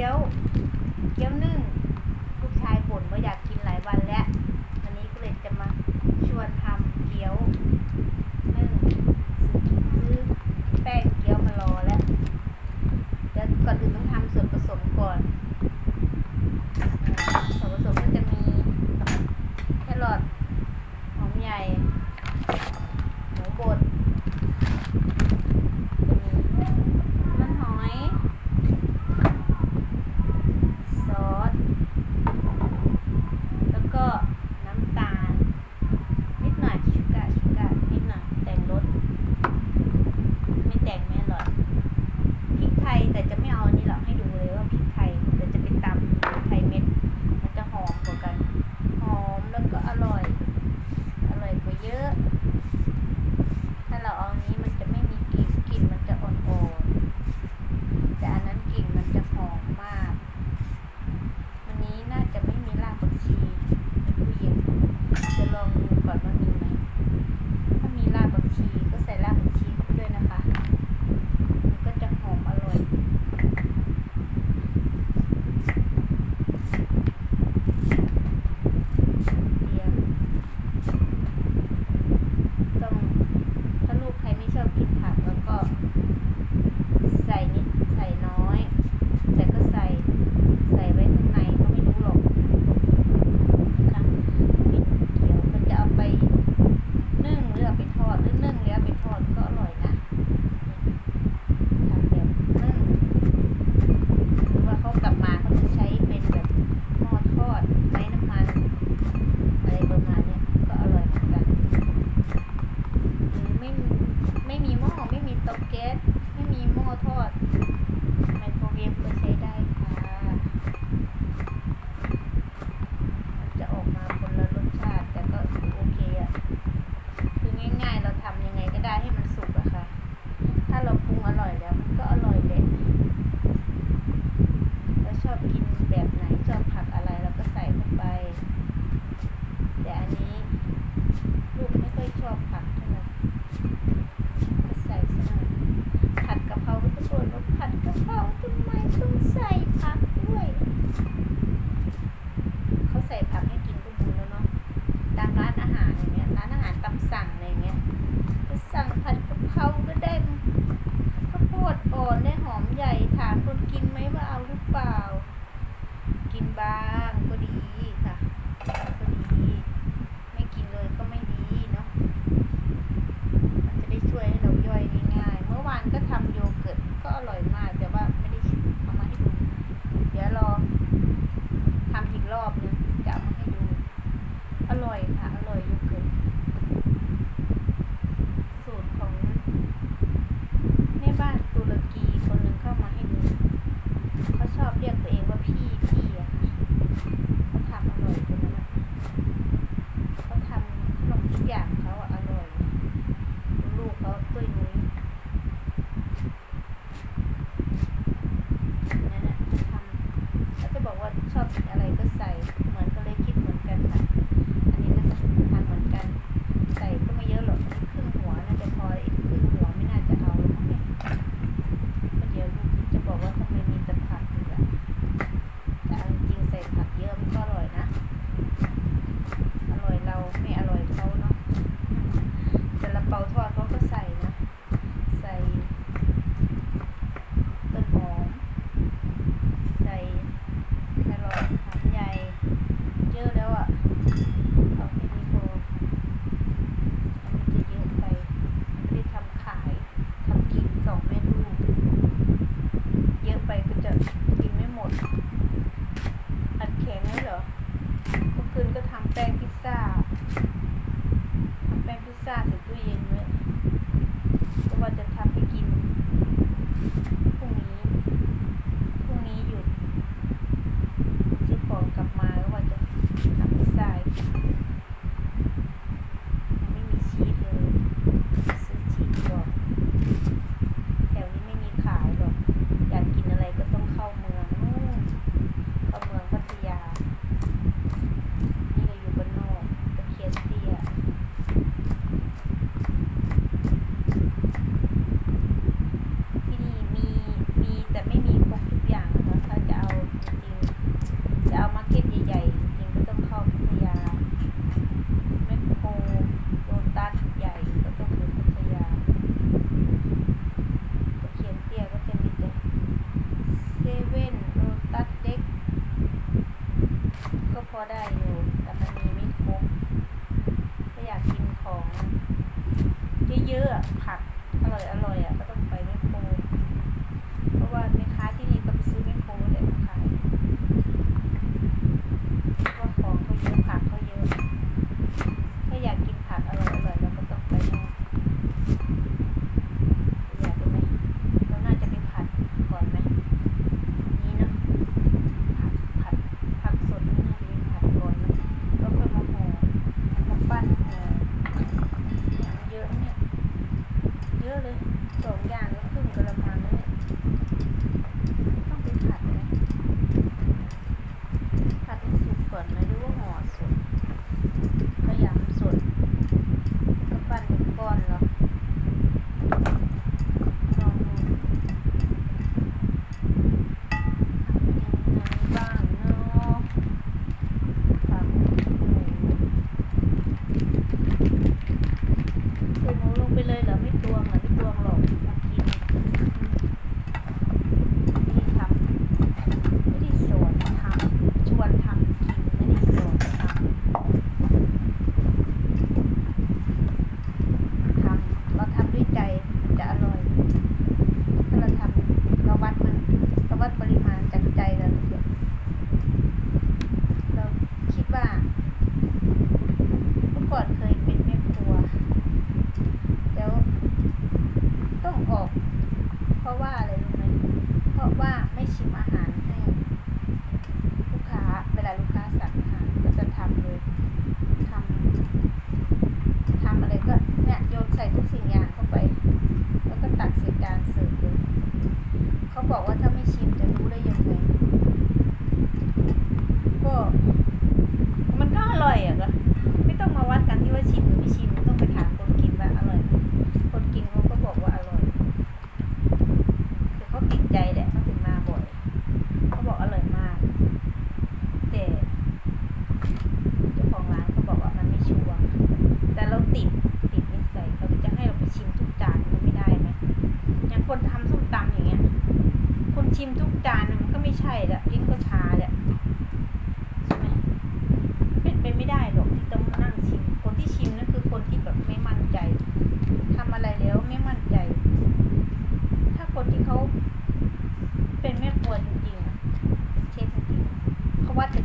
เกี๊ยว เกี๊ยวนึ่งามร้านอาหารอย่างเงี้ยร้านอาหารตามสั่งอะไรเงี้ยจะสั่งผัดกะเพราก็ได้ข้าวโพดอ่อนได้หอมใหญ่ถามคนกินไหมว่าเอาหรือเปล่า กินบ้างก็ดีค่ะก็ดี ไม่กินเลยก็ไม่ดีเนาะมันจะได้ช่วยให้เราย่อยง่ายๆเมื่อวานก็ทำโยเกิร์ตก็อร่อยมาก็ได้อยู่แต่มันมีไม่ครบถ้าอยากกินของเยอะๆผักอร่อยอร่อยอะ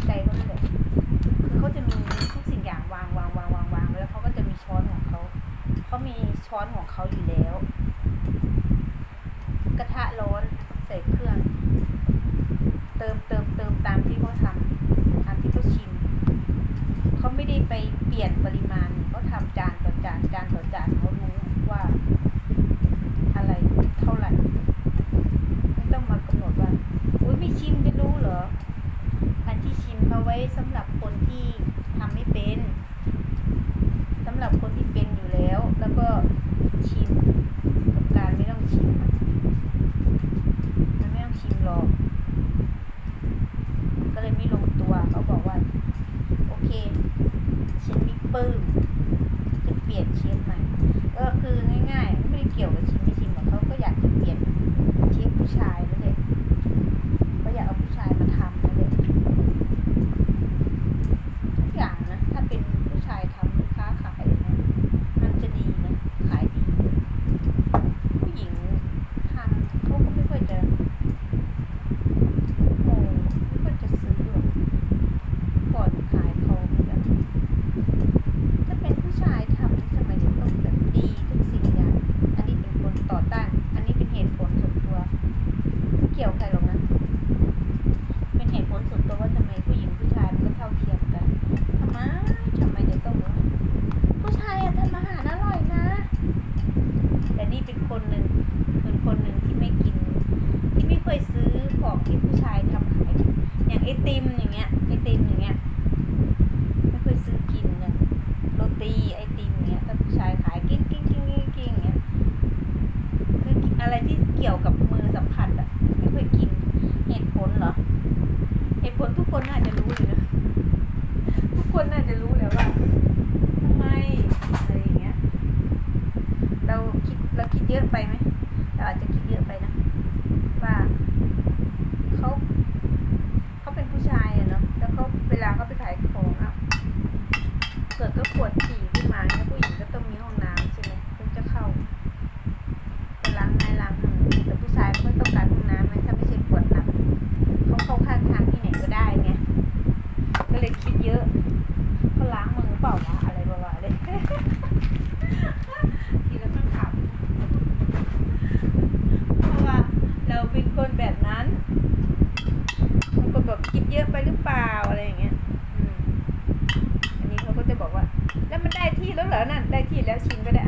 ใจเขานั้นแหละคือเขาจะมีทุกสิ่งอย่างวางวางวางวางวางแล้วเขาก็จะมีช้อนของเขาเขามีช้อนของเขาอยู่แล้ว เกี่ยวกับ คิดเยอะไปหรือเปล่าอะไรอย่างเงี้ยอันนี้เขาก็จะบอกว่า แล้วมันได้ที่แล้วเหรอนั่นได้ที่แล้วชินก็ได้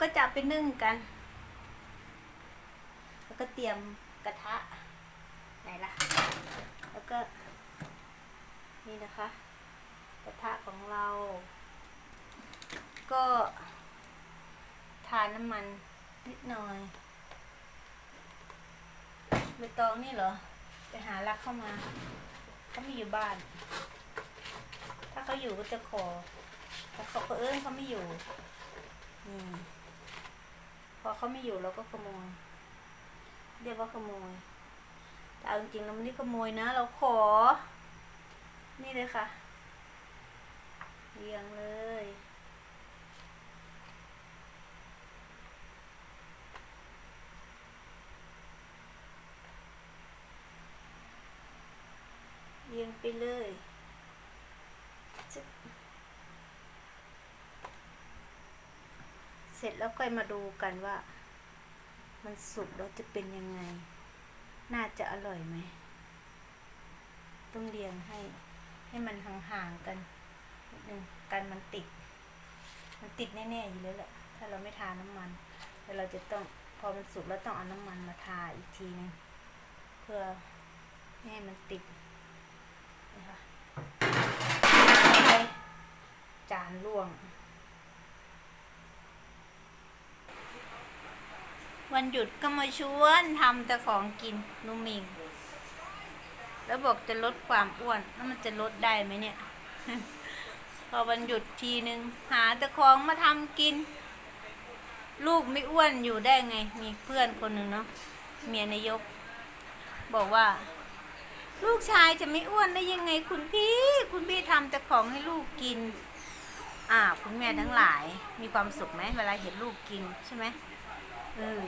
ก็จะไปนึ่งกัน แล้วก็เตรียมกระทะไหนล่ะ แล้วก็ นี่นะคะ กระทะของเรา ก็ทาน้ำมันนิดหน่อยใบตองนี่เหรอ ไปหารักเข้ามาเขาไม่อยู่บ้าน ถ้าเขาอยู่ก็จะขอแต่เขาเอิ้นเขาไม่อยู่ เขาไม่อยู่เราก็ขโมย เรียกว่าขโมย แต่เอาจริงๆเราไม่ได้ขโมยนะ เราขอ นี่เลยค่ะเรียงเลย เรียงไปเลยจึ๊บ เสร็จแล้วค่อยมาดูกันว่า มันสุกแล้วจะเป็นยังไง น่าจะอร่อยไหม ต้องเรียงให้ ให้มันห่างๆกันนิดนึงกันมันติด มันติดแน่ๆอยู่แล้วแหละ ถ้าเราไม่ทาน้ำมันแล้วเราจะต้องพอมันสุกแล้วต้องเอาน้ำมันมาทาอีกทีนึงเพื่อไม่ให้มันติดนะคะจานล่วง วันหยุดก็มาชวนทำแต่ของกินนุ่มิง แล้วบอกจะลดความอ้วน แล้วมันจะลดได้ไหมเนี่ย พอวันหยุดทีนึง หาแต่ของมาทำกิน ลูกไม่อ้วนอยู่ได้ไง มีเพื่อนคนหนึ่งเนาะเมียนายก บอกว่า ลูกชายจะไม่อ้วนได้ยังไงคุณพี่ คุณพี่ทำแต่ของให้ลูกกิน อ่า คุณแม่ทั้งหลาย มีความสุขไหมเวลาเห็นลูกกินใช่ไหม เออ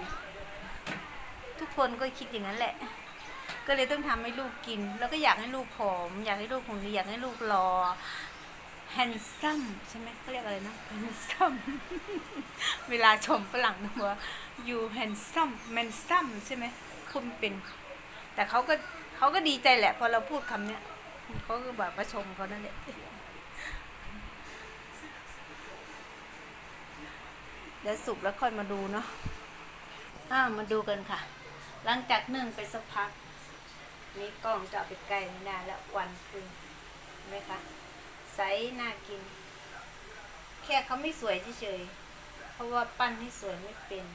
ทุกคนก็คิดอย่างนั้นแหละ ก็เลยต้องทำให้ลูกกิน แล้วก็อยากให้ลูกผอม อยากให้ลูกหุ่นดีอยากให้ลูกรอ handsome ใช่ไหมเขาเรียกอะไรนะ handsome เวลาชมฝรั่งนะว่า you handsome handsome ใช่ไหมพูดไม่เป็น แต่เขาก็เขาก็ดีใจแหละ พอเราพูดคำเนี้ยเขาก็แบบประชมเขานั่นแหละเดี๋ยวสุกแล้วค่อยมาดูเนาะ อ่ามาดูกันค่ะ หลังจากนึ่งไปสักพัก นี่กล้องจะเอาไปใกลไม่ได้แล้ววันคืนเห็นไหมคะใสน่ากิน แค่เขาไม่สวยเฉยๆเพราะว่าปั้นให้สวยไม่เป็น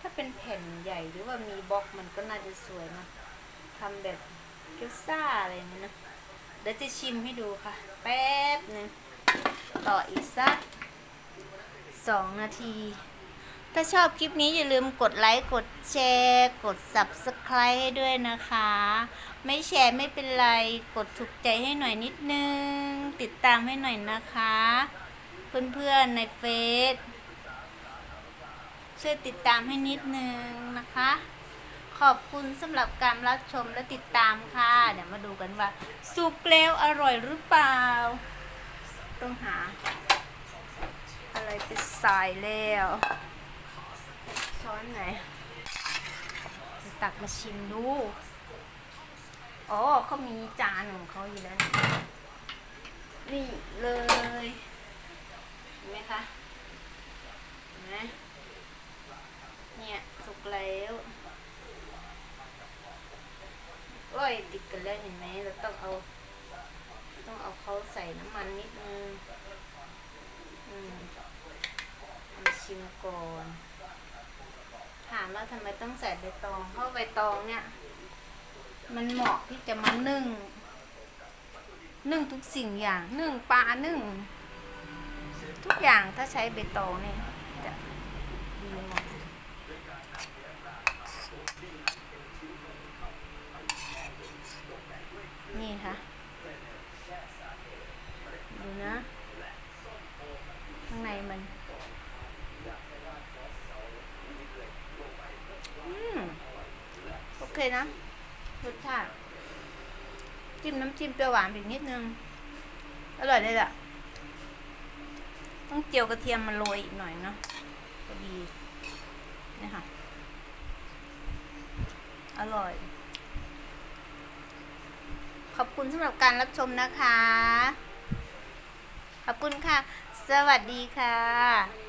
ถ้าเป็นแผ่นใหญ่หรือว่ามีบล็อกมันก็น่าจะสวยนะทำแบบเกี๊ยวซ่าอะไรอย่างเงี้ยนะเดี๋ยวจะชิมให้ดูค่ะ แป๊บหนึงต่ออีกสักสองนาที ถ้าชอบคลิปนี้อย่าลืมกดไลค์ กดแชร์ กด Subscribe ให้ด้วยนะคะ ไม่แชร์ไม่เป็นไร กดถูกใจให้หน่อยนิดนึง ติดตามให้หน่อยนะคะ เพื่อนๆในเฟซช่วยติดตามให้นิดนึงนะคะ ขอบคุณสำหรับการรับชมและติดตามค่ะ เดี๋ยวมาดูกันว่าสุกแล้วอร่อยหรือเปล่า ต้องหา อะไรไปใส่แล้ว ช้อนไหนจะตักมาชิมดู อ๋อเขามีจานของเขาอยู่แล้ว นี่เลยเห็นไหมคะเห็นไหมเนี่ยสุกแล้วโอ้ยติดกันแล้วเห็นไหมเราต้องเอา ต้องเอาเขาใส่น้ำมันนิดนึง อืมเอาชิมก่อน ถามว่าทำไมต้องใส่ใบตอง เพราะใบตองเนี่ย มันเหมาะที่จะมานึ่ง นึ่งทุกสิ่งอย่าง นึ่งปลานึ่ง ทุกอย่างถ้าใช้ใบตองเนี่ยจะดีหมดนี่ค่ะ ดูนะ ข้างในมัน อืม โอเคนะรสชาติจิ้มน้ำจิ้มเปรี้ยวหวานอีกนิดนึง อร่อยเลยล่ะ ต้องเจียวกระเทียมมาโรยอีกหน่อยเนาะพอดีนี่ค่ะ อร่อย ขอบคุณสำหรับการรับชมนะคะ ขอบคุณค่ะ สวัสดีค่ะ